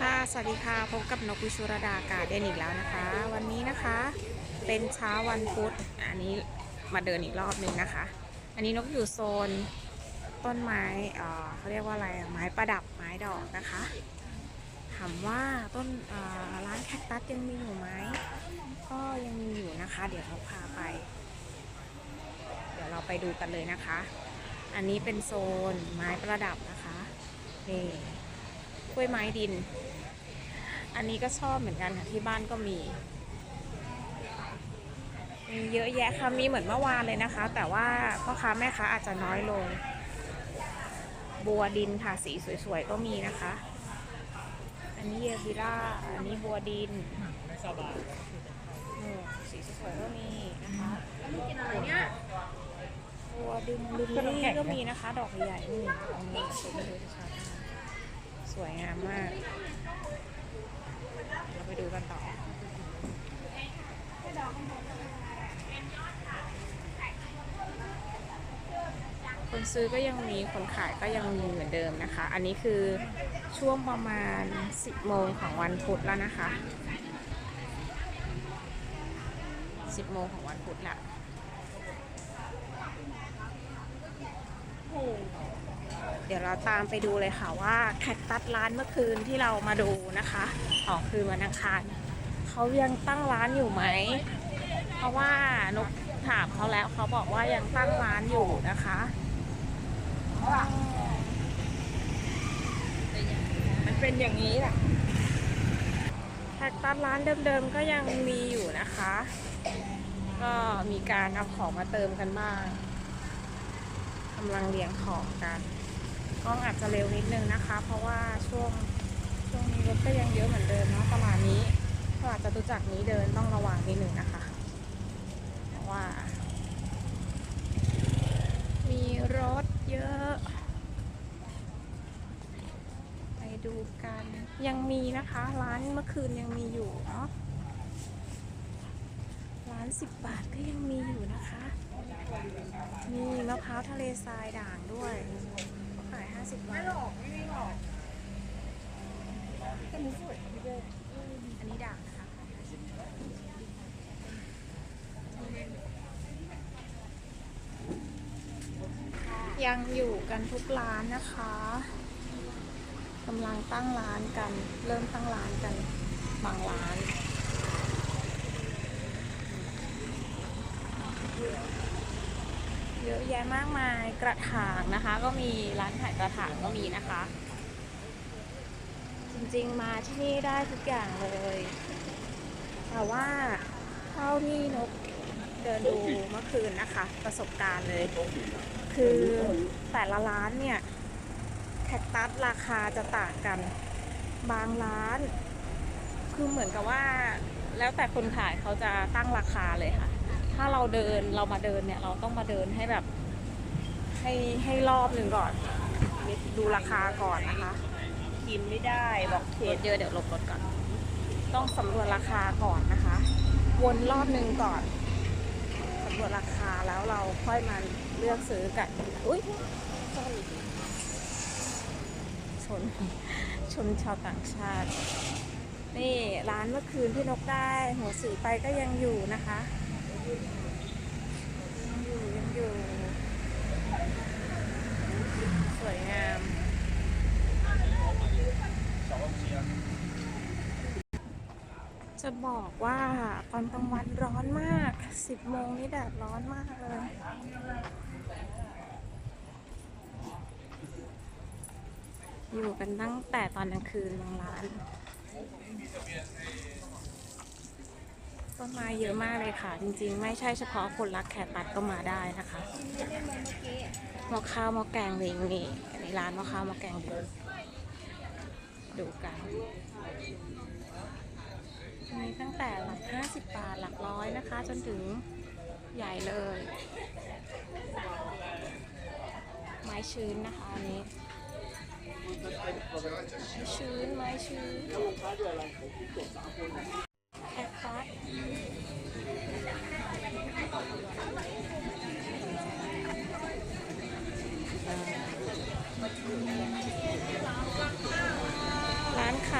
ค่ะ สวัสดีค่ะ พบกับนกวิชุรดากาเดนอีกแล้วนะคะ วันนี้นะคะ เป็นเช้าวันพุธ อันนี้มาเดินอีกรอบหนึ่งนะคะ อันนี้นกอยู่โซนต้นไม้เอ่อเขาเรียกว่าอะไร ไม้ประดับ ไม้ดอกนะคะ ถามว่าต้นอ่อร้านแคคตัสยังมีอยู่ไหม ก็ยังมีอยู่นะคะ เดี๋ยวนกพาไป เดี๋ยวเราไปดูกันเลยนะคะ อันนี้เป็นโซนไม้ประดับนะคะนี่ กล้วยไม้ดิน อันนี้ก็ชอบเหมือนกันค่ะที่บ้านก็มีมีเยอะแยะค่ะมีเหมือนเมื่อวานเลยนะคะ แต่ว่าพ่อค้าแม่ค้าอาจจะน้อยลง บัวดินค่ะสีสวยๆก็มีนะคะ อันนี้เยบิล่าอันนี้บัวดินไม่สบายโอ้สีสวยๆก็มีนะคะบัวดินลิลลี่ก็มีนะคะ ดอกใหญ่ๆนี่อันนี้ สวยงามมาก เราไปดูกันต่อคนซื้อก็ยังมีคนขายก็ยังมีเหมือนเดิมนะคะ อันนี้คือช่วงประมาณ 10 โมงของวันพุธแล้วนะคะ 10 โมงของวันพุธละ เดี๋ยวเราตามไปดูเลยค่ะว่าแคคตัสร้านเมื่อคืนที่เรามาดูนะคะของคืนวันอังคารเขายังตั้งร้านอยู่ไหม เพราะว่านกถามเขาแล้วเขาบอกว่ายังตั้งร้านอยู่นะคะมันเป็นอย่างนี้แหละแคคตัสร้านเดิมๆก็ยังมีอยู่นะคะ ก็มีการเอาของมาเติมกันบ้างกำลังเรียงของกัน กล้องอาจจะเร็วนิดนึงนะคะ เพราะว่าช่วงช่วงนี้รถก็ยังเยอะเหมือนเดิมเนาะตลาดนี้ตลาดจตุจักรนี้เดินต้องระวังนิดนึงนะคะ เพราะว่า มีรถเยอะ ไปดูกันยังมีนะคะ ร้านเมื่อคืนยังมีอยู่เนาะร้านสิบบาทก็ยังมีอยู่นะคะ มีมะพร้าวทะเลทรายด่างด้วยเขาขาย ห้าสิบบาทไม่หลอกไม่หลอกแต่หนูสวยพี่เบ้อันนี้ด่างนะคะยังอยู่กันทุกร้านนะคะกำลังตั้งร้านกัน เริ่มตั้งร้านกันบางร้าน เย อะแยะมากมายกระถางนะคะ ก็มีร้านขายกระถางก็มีนะคะ จริงๆมาที่นี่ได้ทุกอย่างเลยแต่ว่าเท่าที่นกเดินดูเมื่อคืนนะคะ ประสบการณ์เลย คือแต่ละร้านเนี่ยแคคตัสราคาจะต่างกันบางร้าน คือเหมือนกับว่า แล้วแต่คนขายเขาจะตั้งราคาเลยค่ะ ถ้าเราเดินเรามาเดินเนี่ย เราต้องมาเดินให้แบบ ให้ให้รอบหนึ่งก่อน ดูราคาก่อนนะคะกินไม่ได้บอกเผ็รดถเยอะเดี๋ยวหลบรถก่อน ต้องสำรวจราคาก่อนนะคะ วนรอบหนึ่งก่อนสำรวจราคาแล้วเราค่อยมาเลือกซื้อกันอุ้ยชนชนชาวต่างชาติ นี่ร้านเมื่อคืนที่นกได้ หัวสีไปก็ยังอยู่นะคะ ยังอยู่ยังอยู่ สวยงาม จะบอกว่าตอนกลางวันร้อนมาก 10โมงนี่แดดร้อนมากเลย อยู่กันตั้งแต่ตอนกลางคืนบางร้าน ต้นไม้เยอะมากเลยค่ะ จริงๆ ไม่ใช่เฉพาะคนรักแคตัดก็มาได้นะคะหม้อข้าวหม้อแกงเลยนี่อันร้านหม้อข้าวหม้อแกงอยู่ดูกันมีตั้งแต่หลัก 50 บาทหลักร้อยนะคะ จนถึงใหญ่เลย ไม้ชื้นนะคะอันนี้ไม้ชื้นไม้ชื้น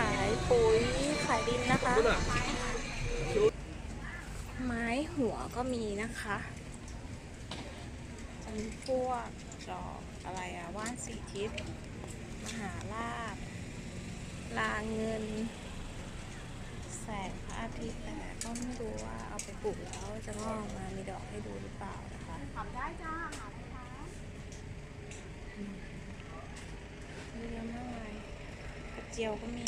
านขายปุ๋ยขายดินนะคะ ไม้หัวก็มีนะคะจะมีพวกดอกอะไรอะว่านสีทิศมหาลาบลาเงิน แสงพระอาทิตย์แต่ก็ไม่รู้ว่าเอาไปปลูกแล้วจะงอกมามีดอกให้ดูหรือเปล่านะคะทำได้จ้าหาได้ค่ะมีเยอะมากมายกระ เจียวก็มี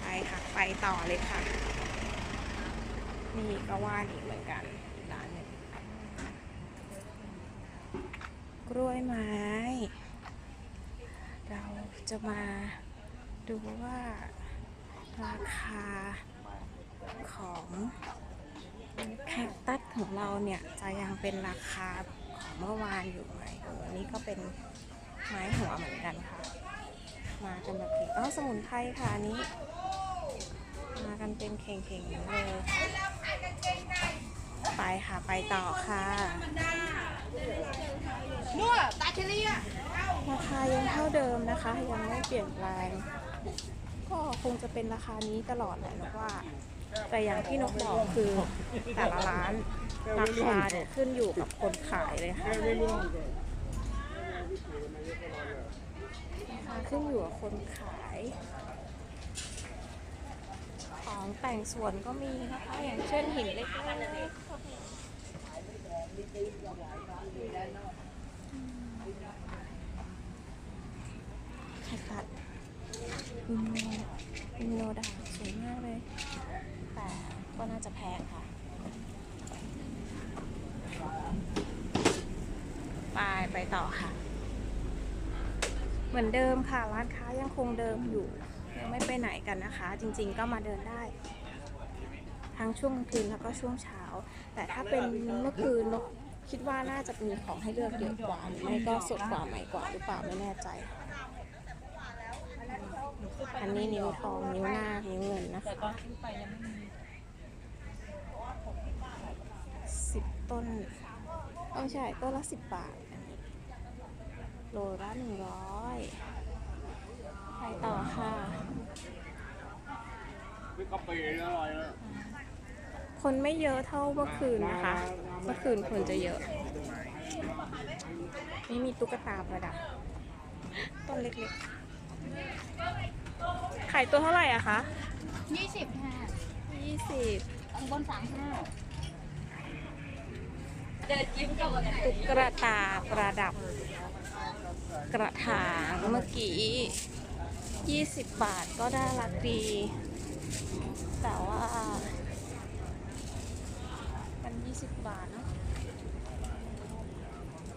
ไปค่ะไปต่อเลยค่ะ นี่ก็ว่านอีกเหมือนกันร้านหนึ่งกล้วยไม้ เราจะมาดูว่าราคาของแคคตัสของเราเนี่ย จะยังเป็นราคาของเมื่อวานอยู่ไหมเอออันนี้ก็เป็น ไม้หัวเหมือนกันค่ะ มากันแบบนี้อ๋อสมุนไพรค่ะอันนี้ มากันเป็นเข่งๆอย่างนี้เลยไปค่ะไปต่อค่ะนัวตาเชลีอะราคายังเท่าเดิมนะคะ ยังไม่เปลี่ยนแปลง ก็คงจะเป็นราคานี้ตลอดแหละนกว่า แต่อย่างที่นกบอกคือแต่ละร้านราคาเนี่ยขึ้นอยู่กับคนขายเลยค่ะราคา ขึ้นอยู่กับคนขาย ของแต่งสวนก็มีนะคะ อย่างเช่นหินเล็กๆตัสอินโนอินโนดาสวยมากเลย แต่ก็น่าจะแพงค่ะ ไปไปต่อค่ะ เหมือนเดิมค่ะร้านค้ายังคงเดิมอยู่ ยังไม่ไปไหนกันนะคะ จริงๆก็มาเดินได้ ทั้งช่วงกลางคืนแล้วก็ช่วงเช้า แต่ถ้าเป็นเมื่อคืนนกคิดว่าน่าจะมีของให้เลือกเยอะกว่าหรือไม่ก็สดกว่าใหม่กว่าหรือเปล่าไม่แน่ใจ อันนี้นิ้วทองนิ้วหน้านิ้วเงินนะคะแต่ตอนขึ้นไปยังไม่มีสิบต้นเออใช่ต้นละสิบบาท โลละหนึ่งร้อยไปต่อค่ะไม่กะปิอร่อยเลยคนไม่เยอะเท่าเมื่อคืนนะคะ เมื่อคืนคนจะเยอะ นี่มีตุ๊กตาประดับ ต้นเล็กๆ ขายตัวเท่าไหร่อะคะยี่สิบค่ะยี่สิบอันบนสามห้าเดินยิ้มกับอะไรตุ๊กตาประดับ กระถางเมื่อกี้ 20 บาทก็ได้รักดี แต่ว่ามัน 20 บาทเนอะ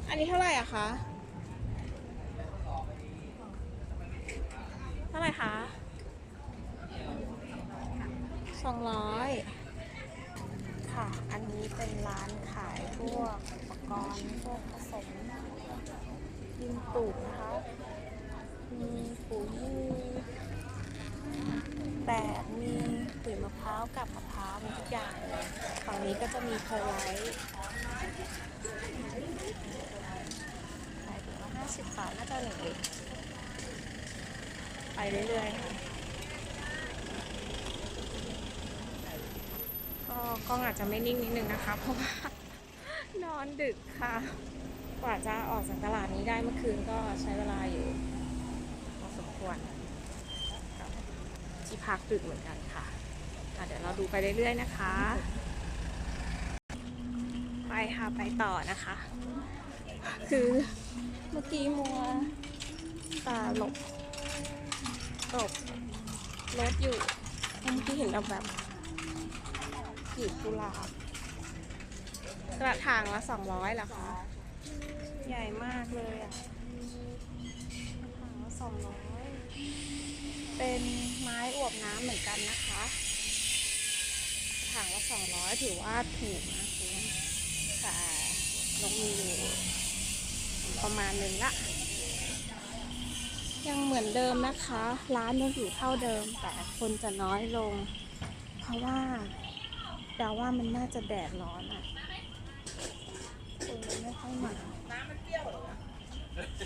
อันนี้เท่าไหร่อะคะ เท่าไหร่คะสองร้อยค่ะ อันนี้เป็นร้านขายพวกอุปกรณ์พวก ผสมดินปลูกนะคะ มีปุ๋ยมีแบบมีปุ๋ยมะพร้าวกับมะพร้าวมีทุกอย่าง ฝั่งนี้ก็จะมีเพอไลท์ขายถุงละห้าสิบบาทน่าจะหนึ่งลิตรไปเรื่อยๆค่ะก็กล้องอาจจะไม่นิ่งนิดนึงนะคะ เพราะว่านอนดึกค่ะ กว่าจะออกจากตลาดนี้ได้เมื่อคืนก็ใช้เวลาอยู่พอสมควรกับที่พักดึกเหมือนกันค่ะะเดี๋ยวเราดูไปเรื่อยๆนะคะ ไปค่ะไปต่อนะคะ คือเมื่อกี้มัวตาหลบหลบรถอยู่เมื่อกี้เห็นเราแบบกีบกุหลาบกระถางละสองร้อยเหรอคะ ใหญ่มากเลยอะกระถางละสองร้อยเป็นไม้อวบน้ำเหมือนกันนะคะถางละสองร้อยถือว่าถูกนะคุณแต่ลงมีอยู่ประมาณหนึ่งละ ยังเหมือนเดิมนะคะ ร้านยังอยู่เท่าเดิมแต่คนจะน้อยลง เพราะว่าเดาว่ามันน่าจะแดดร้อนอะนมันไม่ค่อยมา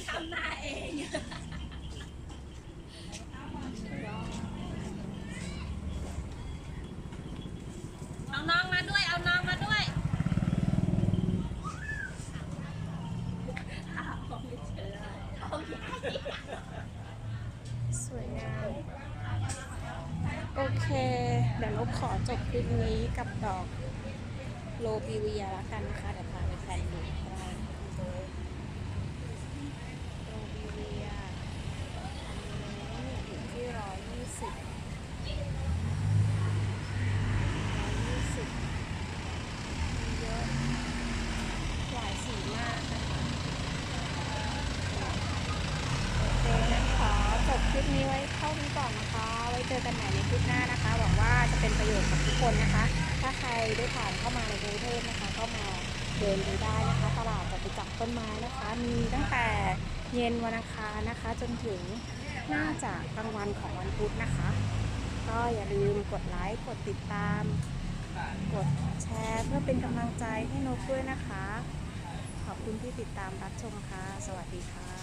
ทำหน้าเอง สวยงาม โอเค เดี๋ยวนกขอจบคลิปนี้กับดอกโลปีเวียแล้วกันนะคะเดี๋ยวพาไปแฟนดูก็ได้โลปีเวียอันนี้อยู่ที่ร้อยยี่สิบร้อยยี่สิบมีเยอะหลายสีมากนะคะโอเคนะคะจบคลิปนี้ไว้เท่านี้ก่อนนะคะ ไว้เจอกันใหม่ในคลิปหน้านะคะหวังว่า เป็นประโยชน์กับทุกคนนะคะ ถ้าใครได้ผ่านเข้ามาในกรุงเทพนะคะ ก็มาเดินดูได้นะคะ ตลาดจตุจักรต้นไม้นะคะ มีตั้งแต่เย็นวันอังคารนะคะ จนถึงน่าจะกลางวันของวันพุธนะคะ ก็อย่าลืมกดไลค์กดติดตาม กดแชร์เพื่อเป็นกำลังใจให้นกด้วยนะคะ ขอบคุณที่ติดตามรับชมค่ะ สวัสดีค่ะ